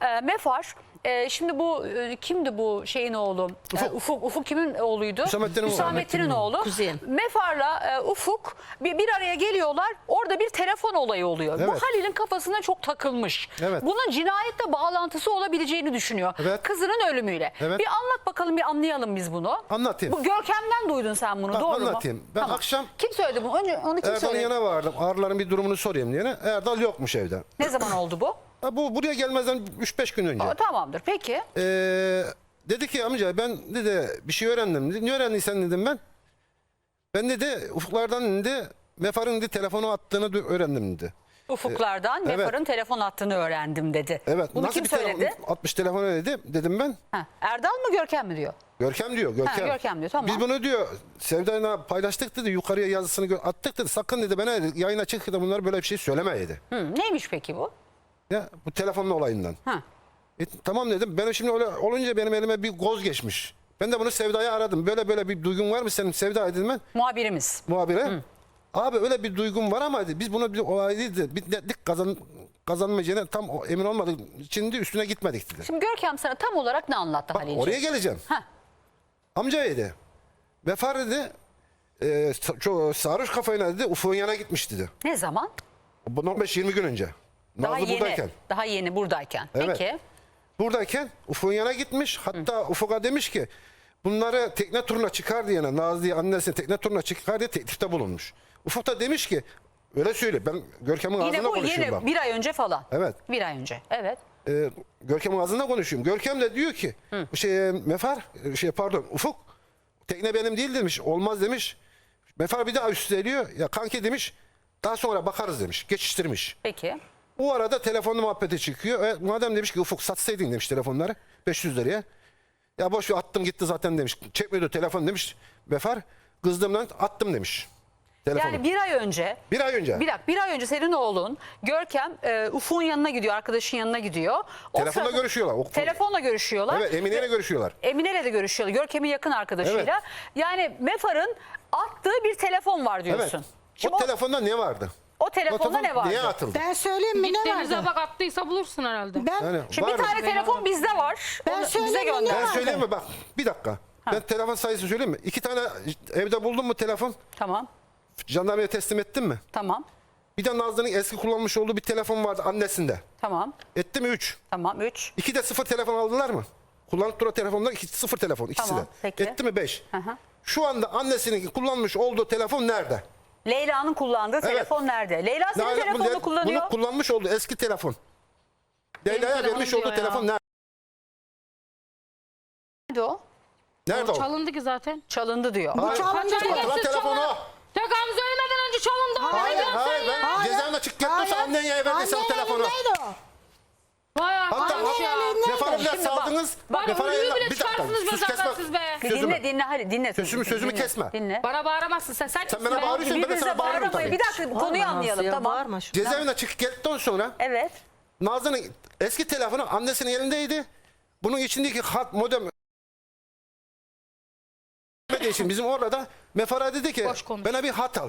Ee, Mefar e, şimdi bu e, kimdi bu şeyin oğlu? Ufuk. Ufuk, Ufuk kimin oğluydu? Hüsamettin'in oğlu. Hüsamettin'in oğlu. Kuzeyin. Mefar'la e, Ufuk bir, bir araya geliyorlar. Orada bir telefon olayı oluyor. Bu Evet. Halil'in kafasına çok takılmış. Evet. Bunun cinayetle bağlantısı olabileceğini düşünüyor. Evet. Kızının ölümüyle. Evet. Bir anlat bakalım bir anlayalım biz bunu. Anlatayım. Bu Görkem'den duydun sen bunu Ha, doğru mu? anlatayım. Ben akşam- Kim söyledi bunu? Önce onu kim Erdal'ın söyledi? yanına vardım. Ağrıların bir durumunu sorayım diye. Erdal yokmuş evde. Ne zaman oldu bu? Ha, bu buraya gelmezden 3-5 gün önce. Aa, tamamdır peki. Ee, dedi ki amca ben dedi bir şey öğrendim. Dedi, ne öğrendiysen dedim ben. Ben dedi ufuklardan dedi Mefar'ın dedi telefonu attığını öğrendim dedi. Ufuklardan evet. Mefar'ın telefon attığını öğrendim dedi. Evet. Bunu nasıl kim bir telefon- söyledi? 60 telefon dedi dedim ben. Ha, Erdal mı Görkem mi diyor? Görkem diyor Görkem. Görkem diyor, tamam. Biz bunu diyor Sevda'yla paylaştık dedi yukarıya yazısını attık dedi. Sakın dedi bana dedi, yayına çık da bunlar böyle bir şey söyleme dedi. Hı, neymiş peki bu? Ya bu telefonun olayından. Ha. E, tamam dedim. Ben şimdi öyle olunca benim elime bir goz geçmiş. Ben de bunu Sevda'ya aradım. Böyle böyle bir duygun var mı senin Sevda dedim ben Muhabirimiz. muhabire. Abi öyle bir duygun var ama dedi, biz bunu bir olay değil de bir netlik kazan, kazanmayacağına tam o- emin olmadık de üstüne gitmedik dedi. Şimdi Görkem sana tam olarak ne anlattı Bak, Halil'ciğim? oraya geleceğim. Ha. Amca dedi. Vefar dedi. E, sa- çok sarhoş kafayla dedi Ufuk'un yana gitmiş dedi. Ne zaman? Bundan 15-20 gün önce. Daha Nazlı yeni. buradayken. Daha yeni buradayken. Evet. Peki. Buradayken Ufuk'un yana gitmiş. Hatta Ufuk'a demiş ki bunları tekne turuna çıkar diyene Nazlı'yı annesine tekne turuna çıkar diye teklifte bulunmuş. Ufuk da demiş ki öyle söyle ben Görkem'in Yine ağzına bu konuşuyorum bak. bir ay önce falan. Evet. Bir ay önce. Evet. Ee, Görkem'in ağzında konuşuyorum. Görkem de diyor ki bu şey Mefar şey pardon Ufuk tekne benim değil demiş. Olmaz demiş. Mefar bir daha üsteliyor. Ya kanki demiş. Daha sonra bakarız demiş. Geçiştirmiş. Peki. O arada telefonla muhabbete çıkıyor. E, madem demiş ki Ufuk satsaydın demiş telefonları 500 liraya. Ya boş ver attım gitti zaten demiş. Çekmiyordu telefon demiş. Vefar kızdığımdan attım demiş. Telefonu. Yani bir ay önce bir ay önce. Bir dakika bir ay önce senin oğlun Görkem e, Ufuk'un yanına gidiyor, arkadaşın yanına gidiyor. O Telefonla sırada- görüşüyorlar. O- Telefonla görüşüyorlar. Evet Emine'yle görüşüyorlar. Emine'yle de görüşüyorlar. Görkem'in yakın arkadaşıyla. Evet. Yani Mefar'ın attığı bir telefon var Evet. diyorsun. Şimdi o, o, telefonda ne vardı? O telefonda telefon ne vardı? Neye atıldı? Ben söyleyeyim mi Git ne denize vardı? bak attıysa bulursun herhalde. Ben Yani Şimdi bir vardı. tane telefon bizde var. Ben Onu bize söyleyeyim mi, ne gönder. Ben söyleyeyim mi? Bak bir dakika. Ben telefon sayısı söyleyeyim mi? İki tane evde buldum mu telefon? Tamam. Jandarmaya teslim ettim mi? Tamam. Bir de Nazlı'nın eski kullanmış olduğu bir telefon vardı annesinde. Tamam. Etti mi? Üç. Tamam. Üç. İki de sıfır telefon aldılar mı? Kullanıp duran telefonlar iki, sıfır telefon ikisi Tamam, de. peki. Etti mi? Beş. hı. Şu anda annesinin kullanmış olduğu telefon nerede? Leyla'nın kullandığı telefon nerede? Leyla senin Nerede? telefonunu Bu- kullanıyor. Bunu kullanmış olduğu eski telefon. Leyla'ya telefonum vermiş diyor olduğu ya. telefon nerede? Nerede o? Nerede o? Çalındı ki zaten. Çalındı diyor. Hayır. çalındı Kaç ay diyor. Bak lan geçti telefonu. çalındı. Tek Hamza ölmeden önce çalındı. Hayır hayır sen ya? ben cezaevine çık gitmişse anneye verdiyse o Annenin telefonu. elindeydi o. Hatta ne falan bile Şimdi bak, saldınız. Bak ölüyü bile Bir dakika çıkarsınız be zaten siz be. Bir Sözümü. dinle dinle hadi dinle. Sözümü- sözümü Dinle, kesme. Dinle. Bana bağıramazsın sen. Sen, Sen bana bağırıyorsun ben de sana bağırırım tabii. Bir dakika konuyu anlayalım tamam. Cezaevine çıkıp geldikten sonra Evet. Nazlı'nın eski telefonu annesinin elindeydi. Bunun içindeki hat modem için bizim orada Mefara dedi ki bana bir hat al.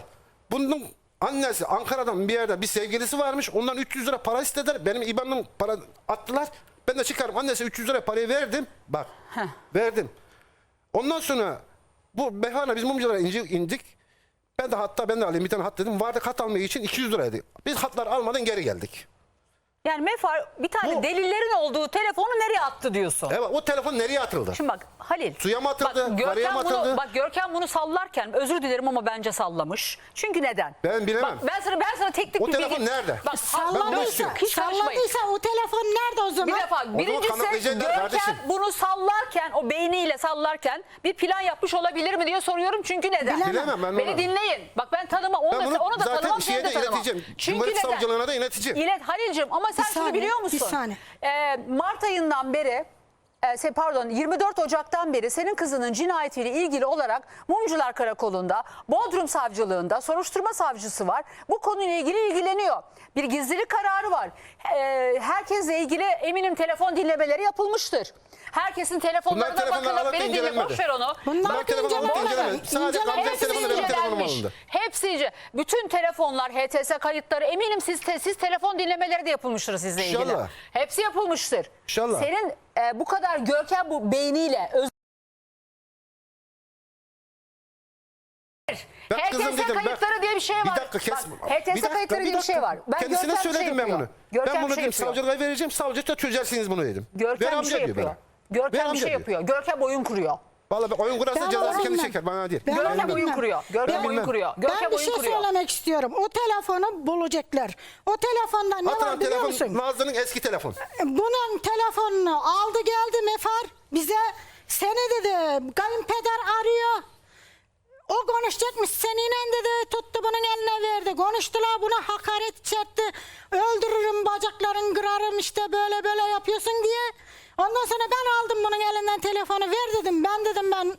Bunun annesi Ankara'dan bir yerde bir sevgilisi varmış. Ondan 300 lira para istediler. Benim IBAN'ım para attılar. Ben de çıkarım. Annesi 300 lira parayı verdim. Bak verdim. Ondan sonra bu Mefara biz mumculara indik. Ben de hatta ben de alayım bir tane hat dedim. Vardı hat almaya için 200 liraydı. Biz hatlar almadan geri geldik. Yani Mefar bir tane Bu- delillerin olduğu telefonu nereye attı diyorsun? Evet o telefon nereye atıldı? Şimdi bak Halil. Suya mı atıldı, Bak, karaya Görkem mı bunu, atıldı? bak Görkem bunu sallarken özür dilerim ama bence sallamış. Çünkü neden? Ben bilemem. Bak, ben sana ben sana teknik O bir telefon bilgi- nerede? Bak bunu Salladıysa, istiyorum. hiç karışmayın. salladıysa o telefon nerede o zaman? Bir defa birincisi kanıtlayacaklar Görkem kardeşim. bunu sallarken o beyniyle sallarken bir plan yapmış olabilir mi diye soruyorum çünkü neden? Bilemem. Bilemem ben Beni onu. dinleyin. Bak ben tanımam onu Ben da bunu onu da zaten tanımam şeye seni de de tanımam. ileteceğim. Çünkü Cumhuriyet neden? Savcılığına da ileteceğim. İlet Halil'cim ama sen şunu saniye, biliyor bir musun? saniye. Ee, Mart ayından beri e, pardon 24 Ocak'tan beri senin kızının cinayetiyle ilgili olarak Mumcular Karakolu'nda, Bodrum Savcılığında soruşturma savcısı var. Bu konuyla ilgili ilgileniyor. Bir gizlilik kararı var. E, herkesle ilgili eminim telefon dinlemeleri yapılmıştır. Herkesin telefonlarına telefonlar bakılıp alıp beni dinle incelenmedi. boş ver onu. Bunlar Bunlar telefonu alıp. Sadece. Gamze'nin Hepsi telefonu benim telefonum incelenmiş. alındı. Hepsi ince. Bütün telefonlar, HTS kayıtları eminim siz, te- siz telefon dinlemeleri de yapılmıştır sizle ilgili. İnşallah. Hepsi yapılmıştır. İnşallah. Senin e, bu kadar görkem bu beyniyle öz Ben kızım HTS dedim, ben- kayıtları diye bir şey var. Bir dakika kes. Bak, Bir HTS dakika, kayıtları diye bir şey var. Ben Kendisine Görkem şey söyledim ben yapıyor. bunu. Görkem ben bunu şey dedim yapıyor. savcılığa vereceğim. Savcı da çözersiniz bunu dedim. Ver Görkem bir amca şey diyor yapıyor. bana. Ver Görkem bir amca şey diyor. yapıyor. Görkem oyun kuruyor. Vallahi oyun kurarsa Ben cezası kendi bilmem. çeker bana değil. Ben Görkem bilmem. oyun kuruyor. Görkem Ben oyun bilmem. kuruyor. Görkem ben bir oyun şey kuruyor. söylemek istiyorum. O telefonu bulacaklar. O telefonda ne Hatta var biliyor telefon musun? Nazlı'nın eski telefon. Bunun telefonunu aldı geldi Mefar bize seni dedi kayınpeder arıyor. O konuşacakmış seninle dedi tuttu bunun eline verdi. Konuştular buna hakaret çekti. Öldürürüm bacakların kırarım işte böyle böyle yapıyorsun diye. Ondan sonra ben aldım bunun elinden telefonu ver dedim. Ben dedim ben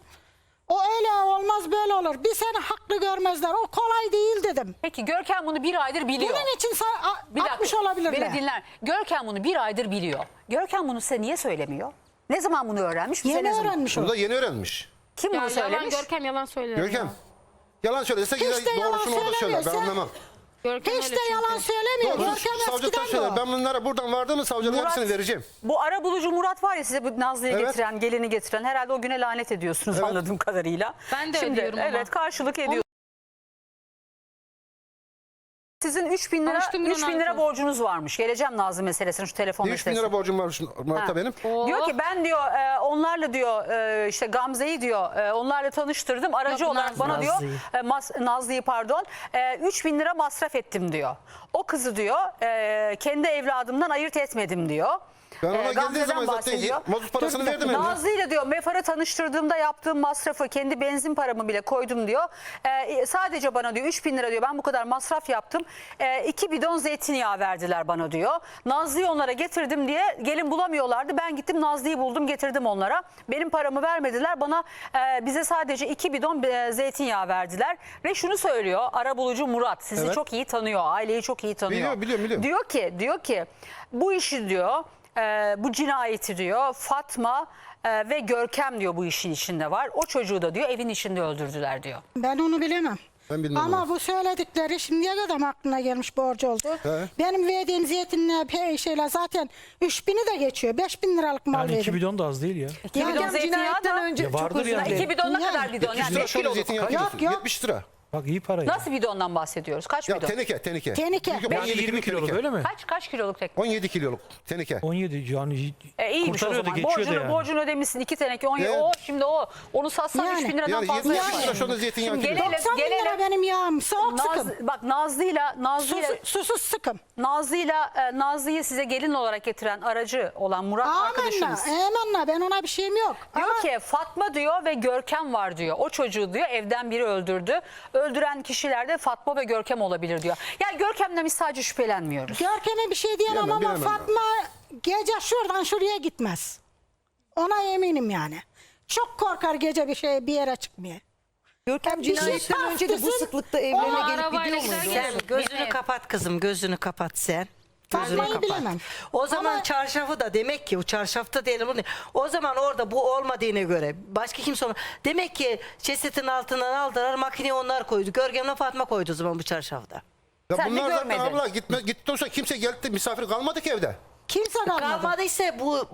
o öyle olmaz böyle olur. Bir seni haklı görmezler. O kolay değil dedim. Peki Görkem bunu bir aydır biliyor. Bunun için sa- a- Bir dakika, atmış olabilirler. Beni dinler. Görkem bunu bir aydır biliyor. Görkem bunu size niye söylemiyor? Ne zaman bunu öğrenmiş? Bize Yeni ne zaman? öğrenmiş o. Bunu da yeni öğrenmiş. Kim Ya bunu yalan söylemiş? Görkem yalan söylüyor. Görkem. ya. Yalan söylese gider yalan doğrusunu orada söyler. Ben söylemiyor. Sen- anlamam. Görkem Hiç öyle de çünkü. yalan söylemiyor. Doğru. Görkem Savcılıktan eskiden de söyler. o. Ben bunlara buradan vardığımı savcılığa Murat- hepsini vereceğim. Bu ara bulucu Murat var ya size bu Nazlı'yı Evet. getiren, gelini getiren. Herhalde o güne lanet ediyorsunuz Evet. anladığım kadarıyla. Ben de Şimdi, ediyorum ama. Evet karşılık ediyor. Sizin 3 bin lira, Konuştum gün 3 bin lira borcunuz varmış. Geleceğim Nazlı meselesine şu telefon 3 bin meselesine. lira borcum var Murat'a Ha. benim. Oo. Diyor ki ben diyor e, onlarla diyor e, işte Gamze'yi diyor e, onlarla tanıştırdım. Aracı Yok, olarak Nazlı. bana diyor Nazlı'yı. e, mas- Nazlı'yı pardon e, 3 bin lira masraf ettim diyor. O kızı diyor e, kendi evladımdan ayırt etmedim diyor. Ben ona E, geldiği zaman zaten bahsediyor. mazot parasını verdim. Nazlı ile diyor Mefar'ı tanıştırdığımda yaptığım masrafı kendi benzin paramı bile koydum diyor. E, sadece bana diyor 3 bin lira diyor ben bu kadar masraf yaptım. 2 bidon zeytinyağı verdiler bana diyor. Nazlı'yı onlara getirdim diye gelin bulamıyorlardı. Ben gittim Nazlı'yı buldum getirdim onlara. Benim paramı vermediler bana e, bize sadece 2 bidon e, zeytinyağı verdiler. Ve şunu söylüyor arabulucu Murat sizi Evet. çok iyi tanıyor aileyi çok iyi tanıyor. Biliyorum, biliyorum, biliyorum. Diyor ki diyor ki bu işi diyor e, bu cinayeti diyor Fatma e, ve Görkem diyor bu işin içinde var. O çocuğu da diyor evin içinde öldürdüler diyor. Ben onu bilemem. Ben bilmem Ama onu. bu söyledikleri şimdiye kadar aklına gelmiş borcu oldu. He. Benim verdiğim zeytinle pe- şeyler zaten 3000'i de geçiyor. 5000 liralık mal Yani iki verdim. bidon da az değil ya. 2 bidon zeytinyağı cinayetten da önce Ya vardır çok yani. dilerim. 2 bidon ne Yani. kadar bidon? 70 Yani lira 5 şöyle kiloluk. zeytinyağı Yok, kilosu. yok. 70 lira. Bak iyi para ya. Nasıl bidondan bahsediyoruz? Kaç Ya bidon? teneke teneke. Teneke. Çünkü Yani 17 20 kiloluk öyle mi? Kaç kaç kiloluk tek? 17 kiloluk teneke. 17 yani E, iyiymiş o kurtarıyordu zaman. geçiyordu Borcunu, yani. borcunu ödemişsin 2 teneke 17. Evet. O şimdi o onu satsan Yani. 3 bin liradan Yani fazla 70 yapar. anda zeytinyağı Şimdi gelelim, 90 bin lira gelelim. benim yağım. Soğuk Naz, sıkım. bak Nazlı'yla Nazlı'yla Susuz, susuz sıkım. Nazlı'yla e, Nazlı'yı size gelin olarak getiren aracı olan Murat Amenna. arkadaşınız. Amenna. Ben ona bir şeyim yok. Diyor Ama ki Fatma diyor ve Görkem var diyor. O çocuğu diyor evden biri öldürdü. Öldüren kişiler de Fatma ve Görkem olabilir diyor. Yani Görkem'den biz sadece şüphelenmiyoruz. Görkem'e bir şey diyemem Bilemem, ama bilemem. Fatma gece şuradan şuraya gitmez. Ona eminim yani. Çok korkar gece bir şey bir yere çıkmaya. Görkem Bir şey cinayetten önce de bu tartışsın. sıklıkta evlerine gelip arabayla gidiyor muydu? Sen gözünü kapat kızım gözünü kapat sen. Gözünü Fatma'yı kapat. bilemem. O zaman Ama- çarşafı da demek ki o çarşafta diyelim bunu. O zaman orada bu olmadığına göre başka kimse olmaz. Demek ki cesetin altından aldılar makineye onlar koydu. Görgemle Fatma koydu o zaman bu çarşafta. Ya Sen de bunlar zaten görmedin. abla gitme gittikten sonra kimse geldi de misafir kalmadı ki evde. Kimse kalmadı. Kalmadıysa bu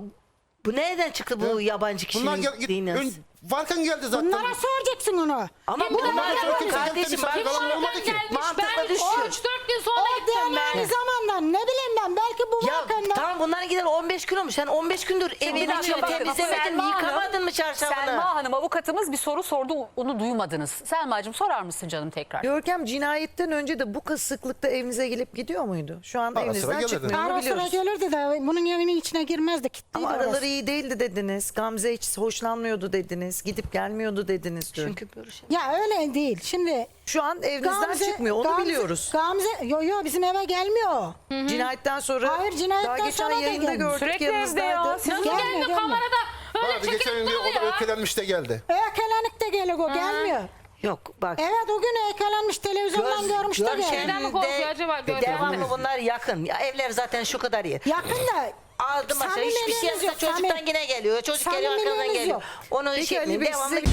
bu nereden çıktı bu yabancı kişinin Bunlar gel, git, dinası? ön, varken geldi zaten. Bunlara soracaksın onu. Ama Bunlar bunlar sonra kimse geldi de kardeşim misafir bak kalan olmadı ki. gelmiş Mantıkla ben düşün. 3-4 gün sonra O gittim ben. DNA zamandan ne bileyim ben belki bu Ya tamam bunların gider 15 gün olmuş. Sen 15 gündür evini Bir dakika bakın, temizlemedin, Selma Hanım- yıkamadın mı çarşafını? Selma Hanım avukatımız bir soru sordu onu duymadınız. Selma'cığım sorar mısın canım tekrar? Görkem cinayetten önce de bu kız sıklıkta evinize gelip gidiyor muydu? Şu anda Ara sıra evinizden gelirdi. çıkmıyor onu Ara sıra biliyoruz. gelirdi de bunun evinin içine girmezdi. Kilitliydi Ama orası. araları iyi değildi dediniz. Gamze hiç hoşlanmıyordu dediniz. Gidip gelmiyordu dediniz dün. Çünkü böyle şey. Ya öyle değil. Şimdi Şu an evinizden çıkmıyor onu Gamze- biliyoruz. Gamze yo yo bizim eve gelmiyor. o. Cinayetten sonra Hayır, cinayetten daha geçen sonra da yayında gelmiş. gördük Sürekli evde ya. yanınızdaydı. Nasıl Gelme, gelmiyor gelme. kamerada? Bana bir geçen gün çekilip diyor o da duruyor. öfkelenmiş de geldi. Öykelenik de geliyor o gelmiyor. Yok bak. Evet o gün öykülenmiş televizyondan görmüş de geldi. Şeyden mi korkuyor acaba? Devamlı bunlar yakın. Ya evler zaten şu kadar yer. Yakın da Aldım aşağı hiçbir şey samimiliğiniz yapsa yok, çocuktan yine geliyor. Çocuk geliyor arkadan geliyor. yok. Onu Peki şey Ali. Bey Devamlı size